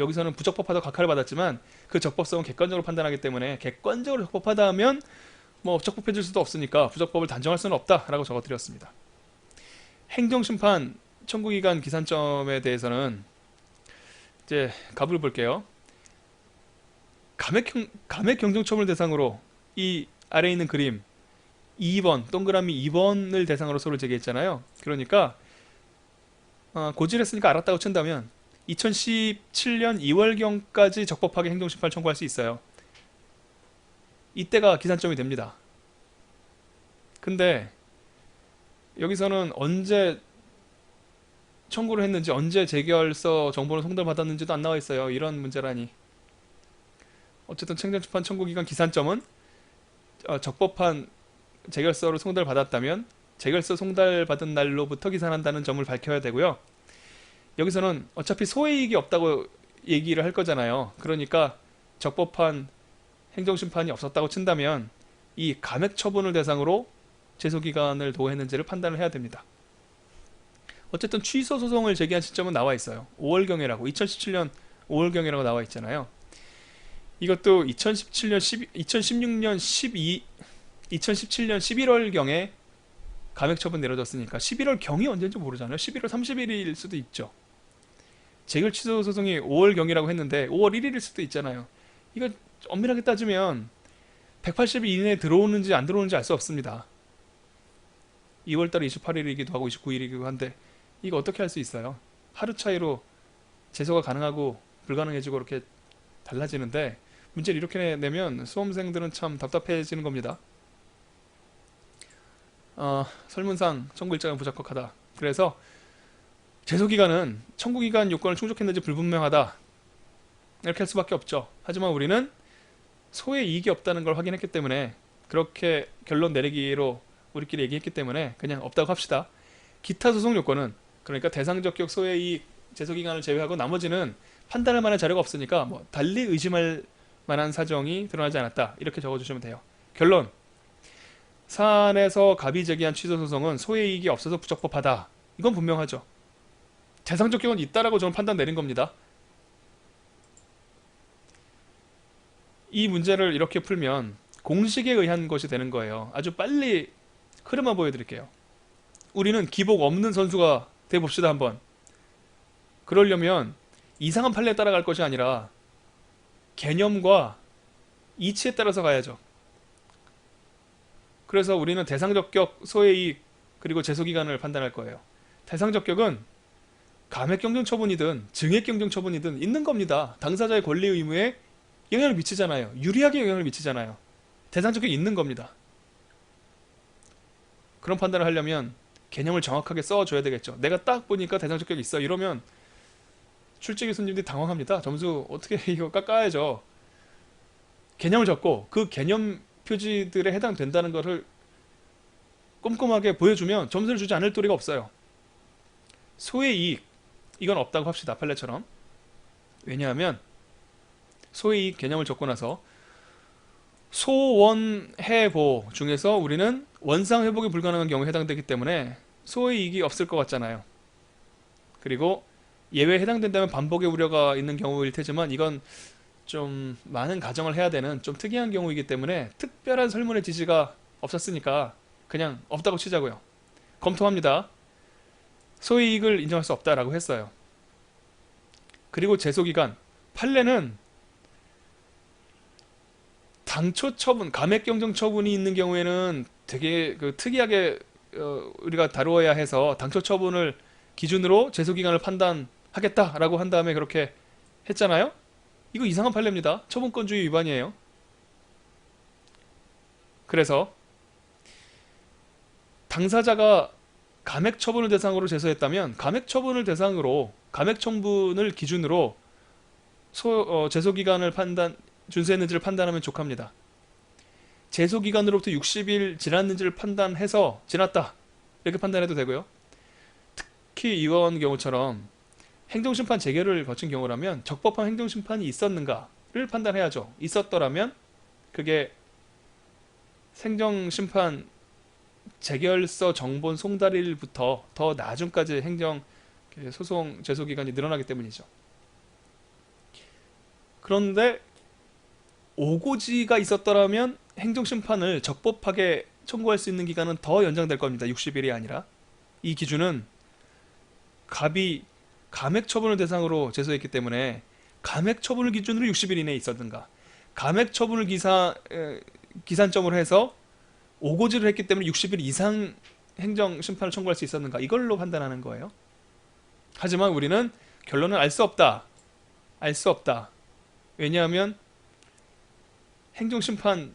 여기서는 부적법하다 각하를 받았지만 그 적법성은 객관적으로 판단하기 때문에 객관적으로 적법하다 하면 뭐 적법해질 수도 없으니까 부적법을 단정할 수는 없다라고 적어드렸습니다. 행정심판 청구기관 기산점에 대해서는 이제 가부를 볼게요. 감액형, 감액 경정처분을 대상으로 이 아래에 있는 그림 2번 동그라미 2번을 대상으로 소를 제기했잖아요. 그러니까 어, 고질했으니까 알았다고 친다면 2017년 2월경까지 적법하게 행정심판 청구할 수 있어요. 이때가 기산점이 됩니다. 근데 여기서는 언제 청구를 했는지 언제 재결서 정보를 송달받았는지도 안 나와 있어요. 이런 문제라니. 어쨌든 행정심판 청구기간 기산점은 어, 적법한 재결서를 송달받았다면 재결서 송달받은 날로부터 기산한다는 점을 밝혀야 되고요. 여기서는 어차피 소외이익이 없다고 얘기를 할 거잖아요. 그러니까 적법한 행정심판이 없었다고 친다면 이 감액 처분을 대상으로 제소기간을 도했는지를 판단을 해야 됩니다. 어쨌든 취소 소송을 제기한 시점은 나와 있어요. 5월경이라고 2017년 5월경이라고 나와 있잖아요. 이것도 2017년 12, 2016년 12 2017년 11월경에 감액 처분 내려졌으니까 11월 경이 언제인지 모르잖아요. 11월 30일일 수도 있죠. 재결 취소 소송이 5월 경이라고 했는데 5월 1일일 수도 있잖아요. 이거 엄밀하게 따지면 180일 이내에 들어오는지 안 들어오는지 알 수 없습니다. 2월달에 28일이기도 하고 29일이기도 한데 이거 어떻게 할 수 있어요? 하루 차이로 재소가 가능하고 불가능해지고 이렇게 달라지는데 문제를 이렇게 내면 수험생들은 참 답답해지는 겁니다. 어, 설문상 청구 일정은 부적합하다. 그래서 재소기간은 청구기간 요건을 충족했는지 불분명하다. 이렇게 할 수밖에 없죠. 하지만 우리는 소의 이익이 없다는 걸 확인했기 때문에 그렇게 결론 내리기로 우리끼리 얘기했기 때문에 그냥 없다고 합시다. 기타 소송 요건은 그러니까 대상적 격 소의 이익 재소기간을 제외하고 나머지는 판단할 만한 자료가 없으니까 뭐 달리 의심할 만한 사정이 드러나지 않았다. 이렇게 적어주시면 돼요. 결론 사안에서 갑이 제기한 취소 소송은 소의 이익이 없어서 부적법하다. 이건 분명하죠. 대상적격은 있다라고 저는 판단 내린 겁니다. 이 문제를 이렇게 풀면 공식에 의한 것이 되는 거예요. 아주 빨리 흐름만 보여드릴게요. 우리는 기복 없는 선수가 돼봅시다 한번. 그러려면 이상한 판례에 따라갈 것이 아니라 개념과 이치에 따라서 가야죠. 그래서 우리는 대상적격, 소외이익, 그리고 재소기간을 판단할 거예요. 대상적격은 감액경쟁처분이든 증액경쟁처분이든 있는 겁니다. 당사자의 권리 의무에 영향을 미치잖아요. 유리하게 영향을 미치잖아요. 대상적격이 있는 겁니다. 그런 판단을 하려면 개념을 정확하게 써줘야 되겠죠. 내가 딱 보니까 대상 적격이 있어. 이러면 출제 교수님들이 당황합니다. 점수 어떻게 이거 깎아야죠. 개념을 적고 그 개념 표지들에 해당된다는 것을 꼼꼼하게 보여주면 점수를 주지 않을 도리가 없어요. 소의 이익 이건 없다고 합시다. 판례처럼. 왜냐하면 이익 개념을 적고 나서 소원해보 중에서 우리는 원상 회복이 불가능한 경우에 해당되기 때문에 소의 이익이 없을 것 같잖아요. 그리고 예외에 해당된다면 반복의 우려가 있는 경우일 테지만 이건 좀 많은 가정을 해야 되는 좀 특이한 경우이기 때문에 특별한 설문의 지지가 없었으니까 그냥 없다고 치자고요. 검토합니다. 소의 이익을 인정할 수 없다라고 했어요. 그리고 제소기간 판례는 당초 처분, 감액 경정 처분이 있는 경우에는 되게 그 특이하게 어, 우리가 다루어야 해서 당초 처분을 기준으로 제소기간을 판단하겠다라고 한 다음에 그렇게 했잖아요. 이거 이상한 판례입니다. 처분권주의 위반이에요. 그래서 당사자가 감액 처분을 대상으로 제소했다면 감액 처분을 대상으로 감액 처분을 기준으로 소, 어, 제소 기간을 판단 준수했는지를 판단하면 족합니다. 제소 기간으로부터 60일 지났는지를 판단해서 지났다 이렇게 판단해도 되고요. 특히 이번 경우처럼 행정심판 재결을 거친 경우라면 적법한 행정심판이 있었는가를 판단해야죠. 있었더라면 그게 행정심판 재결서 정본 송달일부터 더 나중까지 행정 소송 제소 기간이 늘어나기 때문이죠. 그런데 오고지가 있었더라면 행정 심판을 적법하게 청구할 수 있는 기간은 더 연장될 겁니다. 60일이 아니라 이 기준은 갑이 감액 처분을 대상으로 제소했기 때문에 감액 처분을 기준으로 60일 이내에 있었는가 감액 처분을 기사 에, 기산점으로 해서 오고지를 했기 때문에 60일 이상 행정 심판을 청구할 수 있었는가 이걸로 판단하는 거예요. 하지만 우리는 결론은 알수 없다. 알 수 없다. 왜냐하면 행정 심판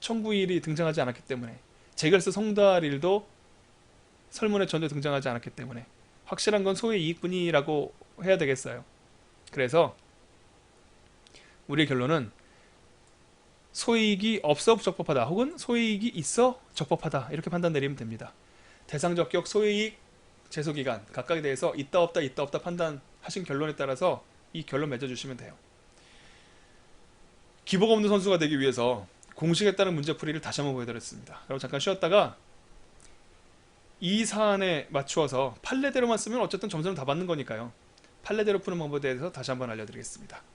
청구일이 등장하지 않았기 때문에 재결서 성달일도 설문에 전혀 등장하지 않았기 때문에 확실한 건 소의 이익분이라고 해야 되겠어요. 그래서 우리의 결론은 소이익이 없어 적법하다 혹은 소이익이 있어 적법하다 이렇게 판단 내리면 됩니다. 대상 적격 소이익 제소 기간 각각에 대해서 있다 없다 있다 없다 판단하신 결론에 따라서 이 결론 맺어주시면 돼요. 기복 없는 선수가 되기 위해서 공식에 따른 문제풀이를 다시 한번 보여드렸습니다. 그럼 잠깐 쉬었다가 이 사안에 맞추어서 판례대로만 쓰면 어쨌든 점수는 다 받는 거니까요. 판례대로 푸는 방법에 대해서 다시 한번 알려드리겠습니다.